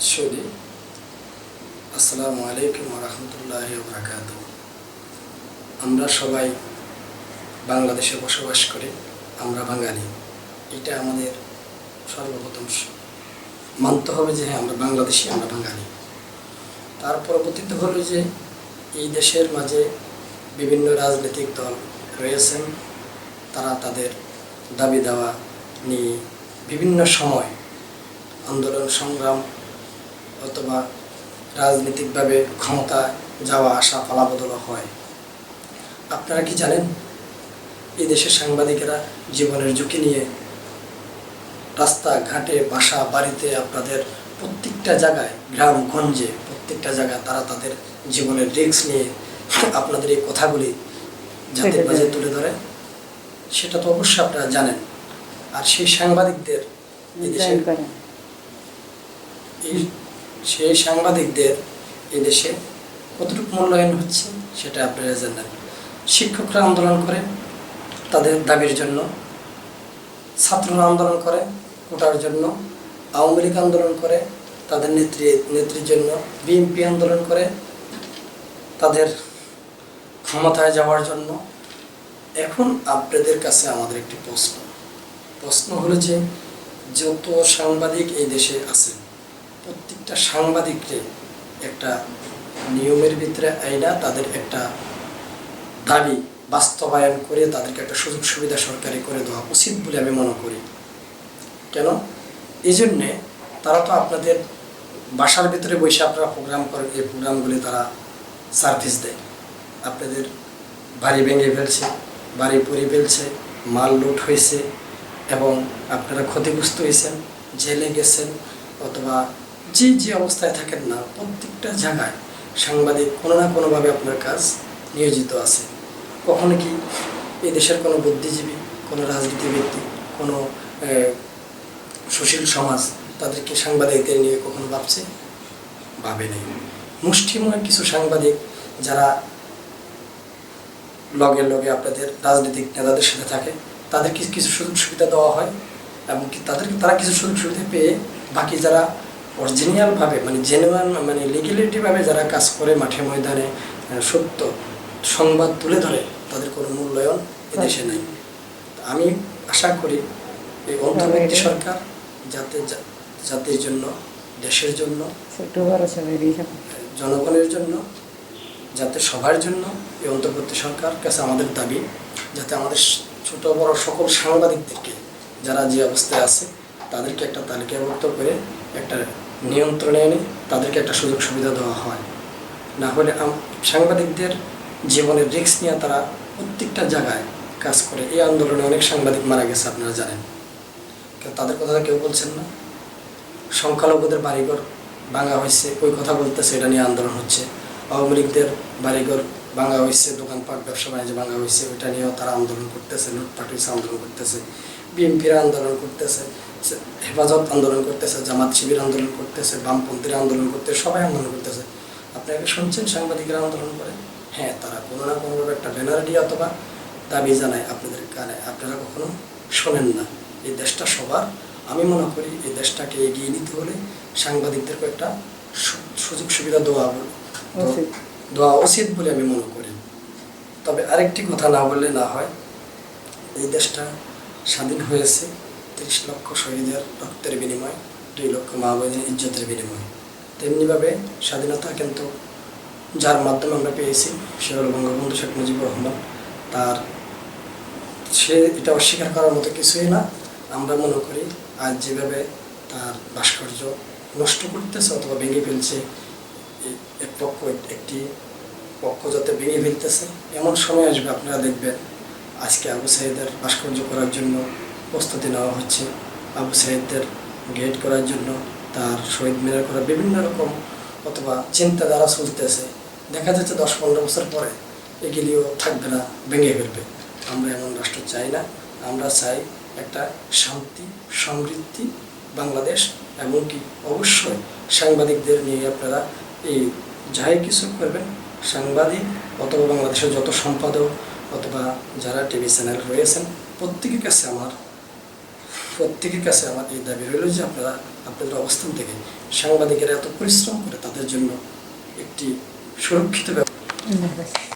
Saudi আসসালামু আলাইকুম রহমতুল্লাহ বরাকাত আমরা সবাই বাংলাদেশে বসবাস করি, আমরা বাঙালি। এটা আমাদের সর্বপ্রথম মানতে হবে যে হ্যাঁ আমরা বাংলাদেশি, আমরা বাঙালি। তার পরবর্তীতে হলো যে এই দেশের মাঝে বিভিন্ন রাজনৈতিক দল রয়েছেন। তারা তাদের দাবি দাওয়া নিয়ে বিভিন্ন সময় আন্দোলন সংগ্রাম অথবা রাজনৈতিকভাবে ক্ষমতা যাওয়া আসা পালাবদল হয়। আপনারা কি জানেন এই দেশের সাংবাদিকেরা জীবনের ঝুঁকি নিয়ে রাস্তা ঘাটে বাসা বাড়িতে আপনাদের প্রত্যেকটা জায়গায় গ্রাম গঞ্জে প্রত্যেকটা জায়গায় তারা তাদের জীবনের রিস্ক নিয়ে আপনাদের এই কথাগুলি জাতির তুলে মাঝে তুলে ধরে সেটা তো অবশ্যই আপনারা জানেন। আর সেই সাংবাদিকদের এই দেশের এই সেই সাংবাদিকদের এই দেশে কতটুকু মূল্যায়ন হচ্ছে সেটা আপনারা জানেন। শিক্ষকরা আন্দোলন করে, তাদের দাবির জন্য। ছাত্ররা আন্দোলন করে, কোটার জন্য। আওয়ামী লীগ আন্দোলন করে, তাদের নেত্রী, নেত্রীর জন্য। বিএনপি আন্দোলন করে, তাদের ক্ষমতায় যাওয়ার জন্য। এখন আপনাদের কাছে আমাদের একটি প্রশ্ন। প্রশ্ন হলো যে, যত সাংবাদিক এই দেশে আছেন প্রত্যেকটা সাংবাদিককে একটা নিয়মের ভিতরে আইনা, তাদের একটা দাবি বাস্তবায়ন করে, তাদেরকে একটা সুযোগ সুবিধা সরকারি করে দেওয়া উচিত বলে আমি মনে করি। কেন? এই জন্যে তারা তো আপনাদের বাসার ভিতরে বসে আপনারা প্রোগ্রাম করেন, এই প্রোগ্রামগুলি তারা সার্ভিস দেয়। আপনাদের বাড়ি ভেঙে ফেলছে, বাড়ি পড়ে ফেলছে, মাল লুট হয়েছে এবং আপনারা ক্ষতিগ্রস্ত হয়েছেন, জেলে গেছেন অথবা যে যে অবস্থায় থাকেন না প্রত্যেকটা জায়গায় সাংবাদিক কোনো না কোনোভাবে আপনার কাজ নিয়োজিত আছে। কখনো কি এই দেশের কোনো বুদ্ধিজীবী কোনো রাজনীতিবিদ কোনো আহ, সুশীল সমাজ তাদেরকে সাংবাদিকদের নিয়ে কখনো ভাবছে? ভাবে নেই। মুষ্টিময় কিছু সাংবাদিক যারা লগে লগে আপনাদের রাজনৈতিক নেতাদের সাথে থাকে তাদেরকে কিছু সুযোগ সুবিধা দেওয়া হয়? এবং তাদেরকে তারা কিছু সুযোগ সুবিধা পেয়ে বাকি যারা অরিজিনালভাবে মানে জেনুয়ান মানে লিগেলিটিভাবে যারা কাজ করে মাঠে ময়দানে সত্য সংবাদ তুলে ধরে তাদের কোনো মূল্যায়ন এদেশে নেই। আমি আশা করি এই অন্তর্বর্তী সরকার যাতে জাতির জন্য দেশের জন্য জনগণের জন্য যাতে সবার জন্য এই অন্তর্বর্তী সরকার কাছে আমাদের দাবি যাতে আমাদের ছোট বড় সকল সাংবাদিকদেরকে যারা যে অবস্থায় আছে তাদেরকে একটা তালিকাভুক্ত করে একটা নিয়ন্ত্রণে এনে তাদেরকে একটা সুযোগ সুবিধা দেওয়া হয়। না হলে সাংবাদিকদের জীবনের রিস্ক নিয়ে তারা প্রত্যেকটা জায়গায় কাজ করে। এই আন্দোলনে অনেক সাংবাদিক মারা গেছে, আপনারা জানেন। তাদের কথা কেউ বলছেন না। সংখ্যালঘুদের বাড়িঘর ভাঙা হয়েছে, ওই কথা বলতেছে, এটা নিয়ে আন্দোলন হচ্ছে। আওয়ামী লীগদের বাড়িঘর ভাঙা হয়েছে দোকানপাট ব্যবসা বাণিজ্য ভাঙা হয়েছে ওইটা নিয়েও তারা আন্দোলন করতেছে, লুটপাট হয়েছে আন্দোলন করতেছে। বিএনপিরা আন্দোলন করতেছে হেফাজত আন্দোলন করতেছে, জামাত শিবির আন্দোলন করতেছে, বামপন্থীরা আন্দোলন করতেছে, সবাই আন্দোলন করতেছে। আপনাকে শুনছেন সাংবাদিকরা আন্দোলন করে? হ্যাঁ তারা কোনো না কোনোভাবে একটা ব্যানার দিয়ে অথবা দাবি জানায় আপনাদের কানে। আপনারা কখনো শোনেন না। এই দেশটা সবার। আমি মনে করি এই দেশটাকে এগিয়ে নিতে হলে সাংবাদিকদেরকে একটা সুযোগ সুবিধা দেওয়া বলে উচিত। দেওয়া উচিত বলে আমি মনে করি। তবে আরেকটি কথা না বললে না হয়, এই দেশটা স্বাধীন হয়েছে তিরিশ লক্ষ শহীদের রক্তের বিনিময়, দুই লক্ষ মা বোনের ইজ্জতের বিনিময়। তেমনিভাবে স্বাধীনতা কিন্তু যার মাধ্যমে আমরা পেয়েছি, সে হল বঙ্গবন্ধু শেখ মুজিবুর রহমান। তার সে এটা অস্বীকার করার মতো কিছুই না। আমরা মনে করি আজ যেভাবে তার ভাস্কর্য নষ্ট করতেছে অথবা ভেঙে ফেলছে এক পক্ষ, একটি পক্ষ যাতে ভেঙে ফেলতেছে, এমন সময় আসবে, আপনারা দেখবেন আজকে আবু সাইদের ভাস্কর্য করার জন্য প্রস্তুতি নেওয়া হচ্ছে। আবু সাইদদের গেট করার জন্য, তার শহীদ মিনার করা বিভিন্ন রকম অথবা চিন্তাধারা চলতেছে। দেখা যাচ্ছে দশ পনেরো বছর পরে এগুলিও থাকবে না, ভেঙে ফেলবে। আমরা এমন রাষ্ট্র চাই না। আমরা চাই একটা শান্তি, সমৃদ্ধি, বাংলাদেশ, এমনকি অবশ্যই সাংবাদিকদের নিয়ে আপনারা এই যাই কিছু করবেন সাংবাদিক অথবা বাংলাদেশের যত সম্পাদক অথবা যারা টিভি চ্যানেল রয়েছেন, প্রত্যেকের কাছে আমার, প্রত্যেকের কাছে আমার এই দাবি রইল যে আপনারা আপনাদের অবস্থান থেকে সাংবাদিকেরা এত পরিশ্রম করে তাদের জন্য একটি সুরক্ষিত ব্যবস্থা